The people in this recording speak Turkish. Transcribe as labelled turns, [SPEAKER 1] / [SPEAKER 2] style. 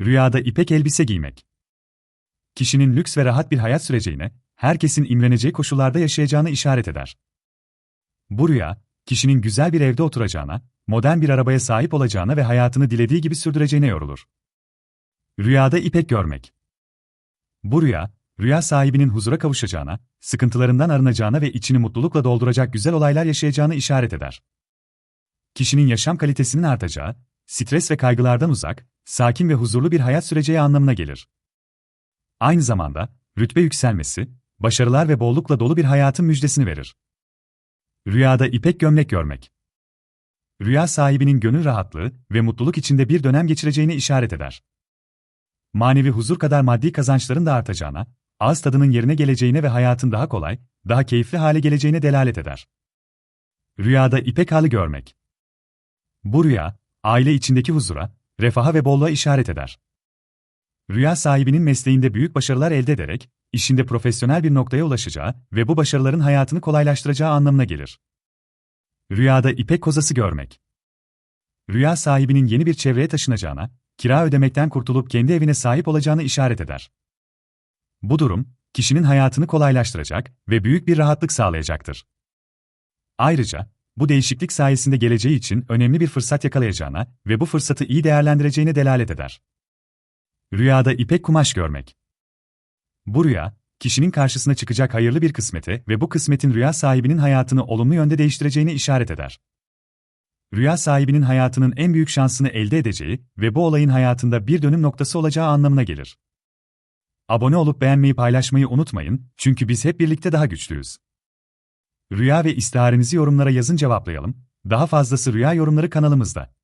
[SPEAKER 1] Rüyada ipek elbise giymek. Kişinin lüks ve rahat bir hayat süreceğine, herkesin imreneceği koşullarda yaşayacağını işaret eder. Bu rüya, kişinin güzel bir evde oturacağına, modern bir arabaya sahip olacağına ve hayatını dilediği gibi sürdüreceğine yorulur. Rüyada ipek görmek. Bu rüya, rüya sahibinin huzura kavuşacağına, sıkıntılarından arınacağına ve içini mutlulukla dolduracak güzel olaylar yaşayacağını işaret eder. Kişinin yaşam kalitesinin artacağı, stres ve kaygılardan uzak, sakin ve huzurlu bir hayat süreceği anlamına gelir. Aynı zamanda, rütbe yükselmesi, başarılar ve bollukla dolu bir hayatın müjdesini verir. Rüyada ipek gömlek görmek. Rüya sahibinin gönül rahatlığı ve mutluluk içinde bir dönem geçireceğini işaret eder. Manevi huzur kadar maddi kazançların da artacağına, ağız tadının yerine geleceğine ve hayatın daha kolay, daha keyifli hale geleceğine delalet eder. Rüyada ipek halı görmek. Bu rüya, aile içindeki huzura, refaha ve bolluğa işaret eder. Rüya sahibinin mesleğinde büyük başarılar elde ederek, işinde profesyonel bir noktaya ulaşacağı ve bu başarıların hayatını kolaylaştıracağı anlamına gelir. Rüyada ipek kozası görmek. Rüya sahibinin yeni bir çevreye taşınacağına, kira ödemekten kurtulup kendi evine sahip olacağını işaret eder. Bu durum, kişinin hayatını kolaylaştıracak ve büyük bir rahatlık sağlayacaktır. Ayrıca, bu değişiklik sayesinde geleceği için önemli bir fırsat yakalayacağına ve bu fırsatı iyi değerlendireceğine delalet eder. Rüyada ipek kumaş görmek. Bu rüya, kişinin karşısına çıkacak hayırlı bir kısmete ve bu kısmetin rüya sahibinin hayatını olumlu yönde değiştireceğini işaret eder. Rüya sahibinin hayatının en büyük şansını elde edeceği ve bu olayın hayatında bir dönüm noktası olacağı anlamına gelir. Abone olup beğenmeyi paylaşmayı unutmayın, çünkü biz hep birlikte daha güçlüyüz. Rüya ve istiharenizi yorumlara yazın cevaplayalım. Daha fazlası rüya yorumları kanalımızda.